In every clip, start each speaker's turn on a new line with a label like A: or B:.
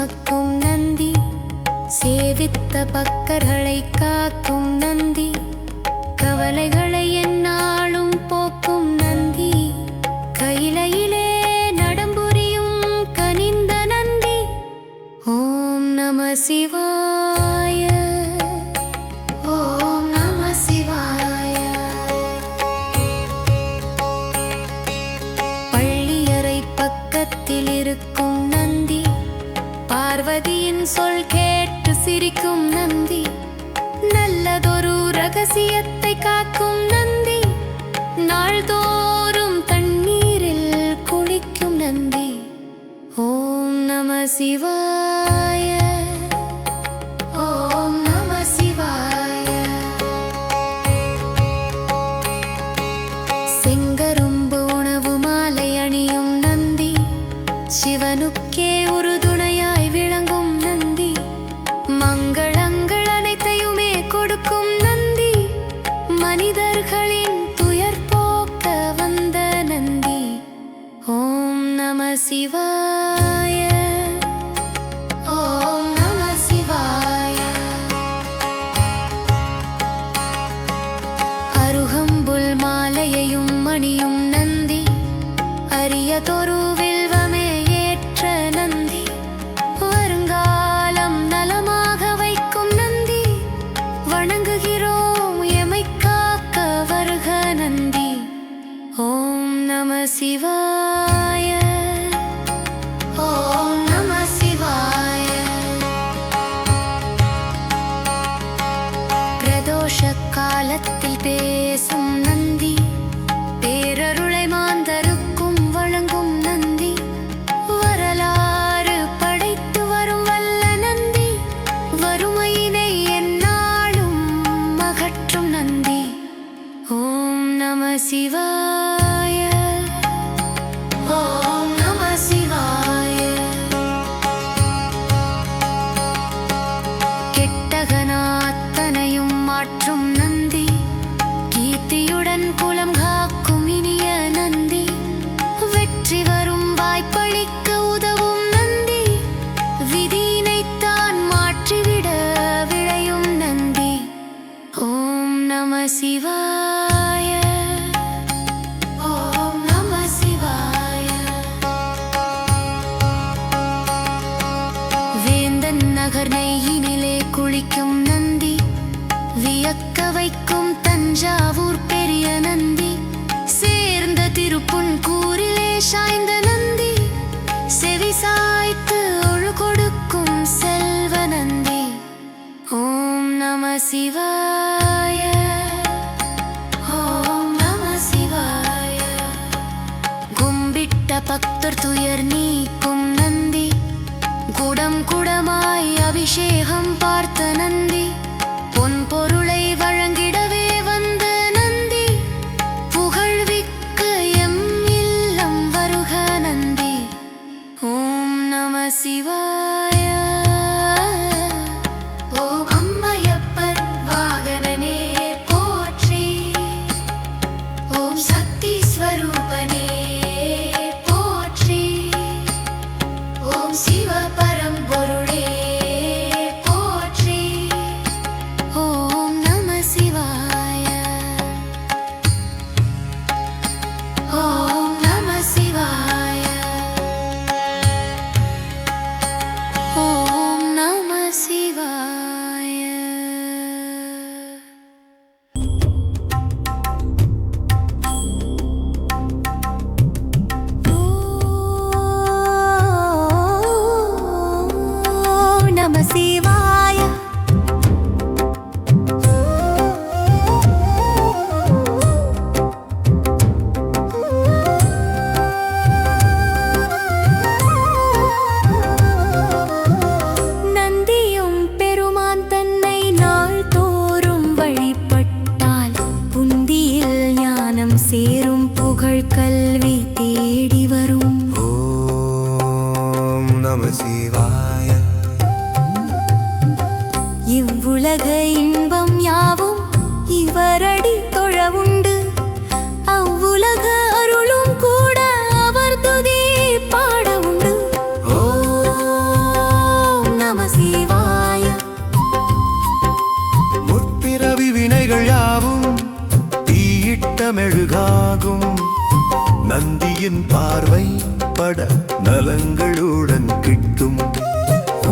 A: சுமக்கும் நந்தி சேவித்த பக்கர்களை காக்கும் நந்தி கவலைகள் பார்வதியின் சொல் கேட்டு சிரிக்கும் நந்தி. நல்லதொரு ரகசியத்தை காக்கும் நந்தி. நாள்தோறும் தண்ணீரில் குளிக்கும் நந்தி. ஓம் நம சிவா மனிதர்களின் துயர் போக்க வந்த நந்தி. ஓம் நம சிவாய. ஓம் மாலையையும் மணியும் नमः शिवाय। வைக்கும் தஞ்சாவூர் பெரிய நந்தி சேர்ந்த திருப்புன் கூறிலே சாய்ந்த நந்தி செவி சாய்த்து ஒழு கொடுக்கும் செல்வ நந்தி. ஓம் நம சிவாய்
B: ஆகும் நந்தியின் பார்வை பட நலங்களுடன் கிட்டும்.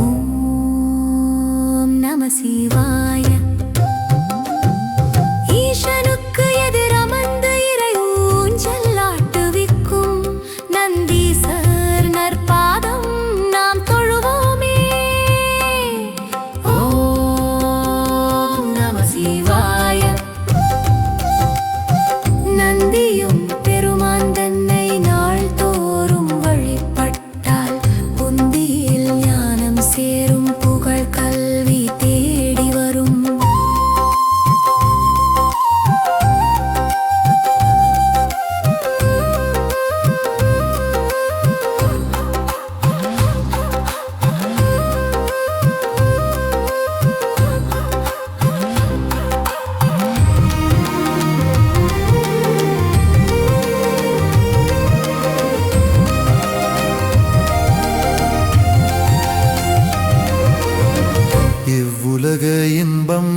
A: ஓம் நம சிவாய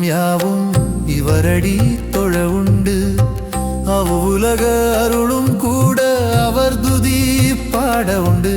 B: இன்பம் யாவும் இவரடி தொழ உண்டு. அவ்வுலக அருளும் கூட அவர் துதி பாட உண்டு.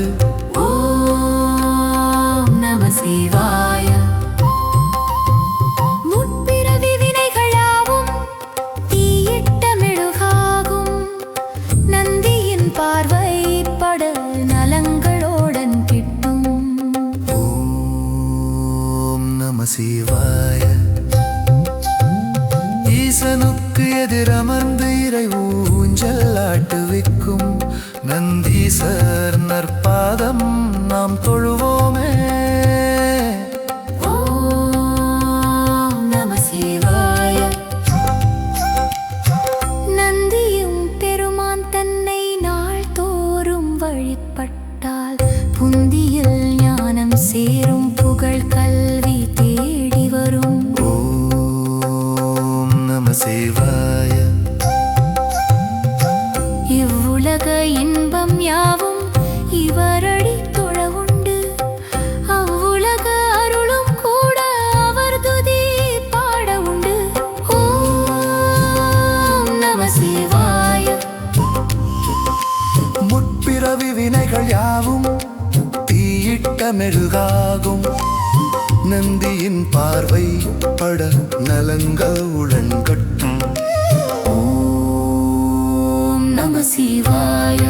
B: ஊஞ்சல் ஆட்டுவிக்கும் நந்தீசர் நற்பாதம் நாம் தொழுவோமே.
A: நந்தியும் பெருமான் தன்னை நாள்தோறும் வழிபட்டால் புந்தியில் ஞானம் சேரும் புகழ் கல்வி தேடி வரும்.
B: ஓம் நம சிவாய.
A: நந்தியின் பார்வை பட நலங்க உளங்கட்டும் ஓம் நம சிவாய.